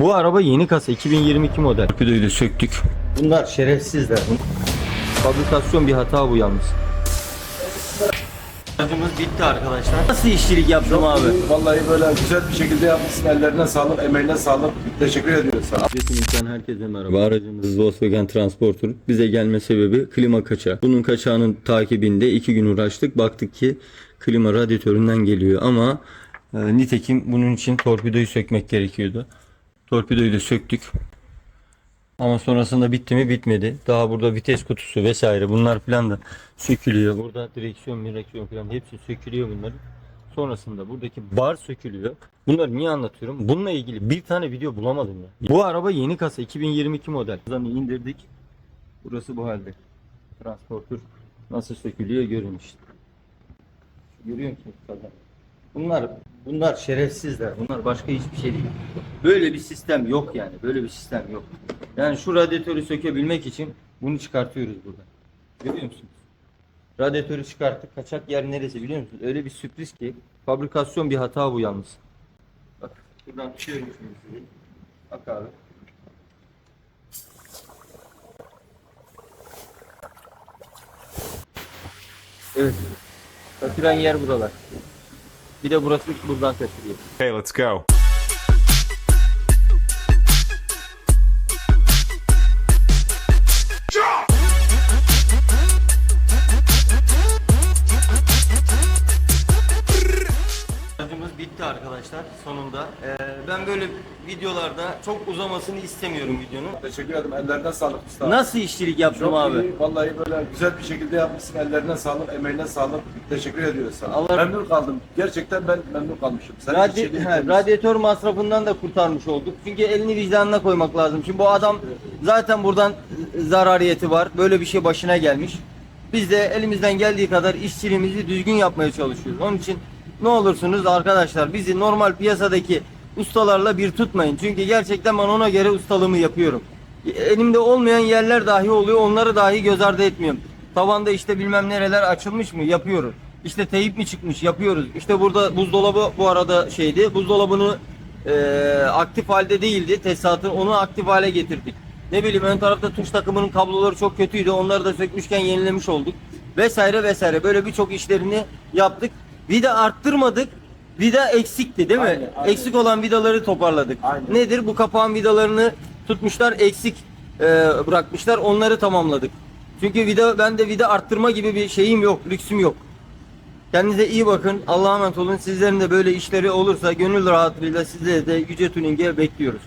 Bu araba yeni kasa 2022 model. Torpidoyu da söktük. Bunlar şerefsizler. Fabrikasyon bir hata bu yalnız. Aracımız bitti arkadaşlar. Nasıl işçilik yaptım abi? Vallahi böyle güzel bir şekilde yapmışsın. Ellerine sağlık, emeğine sağlık. Teşekkür ediyoruz sana. Üretimden herkese merhaba. Aracımız Volkswagen Transporter. Bize gelme sebebi klima kaçağı. Bunun kaçağının takibinde iki gün uğraştık. Baktık ki klima radyatöründen geliyor ama e, nitekim bunun için torpidoyu sökmek gerekiyordu. Torpidoyu da söktük. Ama sonrasında bitti mi bitmedi. Daha burada vites kutusu vesaire bunlar falan da sökülüyor. Burada direksiyon, direksiyon falan hepsi sökülüyor bunların. Sonrasında buradaki bar sökülüyor. Bunları niye anlatıyorum? Bununla ilgili bir tane video bulamadım ya. Bu araba yeni kasa 2022 model. Buradan indirdik. Burası bu halde. Transporter nasıl sökülüyor görün işte. Görüyor musunuz? Bunlar bunlar şerefsizler. Bunlar başka hiçbir şey değil. Böyle bir sistem yok yani. Böyle bir sistem yok. Yani şu radyatörü sökebilmek için bunu çıkartıyoruz burada. Görüyor musunuz? Radyatörü çıkarttık. Kaçak yer neresi biliyor musunuz? Öyle bir sürpriz ki fabrikasyon bir hata bu yalnız. Bak buradan tutuyorum sizi. Bak abi. Evet. Kaçıran yer buralar. Bir de burası buradan kaçırıyor. Okay, let's go. Aracımız bitti arkadaşlar sonunda. Ee, ben böyle videolarda çok uzamasını istemiyorum videonun. Teşekkür ederim. Ellerine sağlık usta. Nasıl işçilik yaptım Çok abi? iyi. Vallahi böyle güzel bir şekilde yapmışsın. Ellerine sağlık, emeğine sağlık. Teşekkür ediyoruz sana. Allah- Memnun kaldım. Gerçekten ben memnun kalmışım. Sen Radya- işçiliği he, temiz. radyatör masrafından da kurtarmış olduk. Çünkü elini vicdanına koymak lazım. Şimdi bu adam zaten buradan zarariyeti var. Böyle bir şey başına gelmiş. Biz de elimizden geldiği kadar işçiliğimizi düzgün yapmaya çalışıyoruz. Onun için ne olursunuz arkadaşlar bizi normal piyasadaki ustalarla bir tutmayın. Çünkü gerçekten ben ona göre ustalığımı yapıyorum. Elimde olmayan yerler dahi oluyor. Onları dahi göz ardı etmiyorum. Tavanda işte bilmem nereler açılmış mı yapıyoruz. İşte teyip mi çıkmış yapıyoruz. İşte burada buzdolabı bu arada şeydi. Buzdolabını e, aktif halde değildi. Tesisatın onu aktif hale getirdik. Ne bileyim ön tarafta tuş takımının kabloları çok kötüydü. Onları da sökmüşken yenilemiş olduk. Vesaire vesaire. Böyle birçok işlerini yaptık. Vida arttırmadık. Vida eksikti değil mi? Aynen, aynen. Eksik olan vidaları toparladık. Aynen. Nedir? Bu kapağın vidalarını tutmuşlar eksik e, bırakmışlar. Onları tamamladık. Çünkü vida bende vida arttırma gibi bir şeyim yok, lüksüm yok. Kendinize iyi bakın. Allah'a emanet olun. Sizlerin de böyle işleri olursa gönül rahatlığıyla sizleri de Yüce Tuning'e bekliyoruz.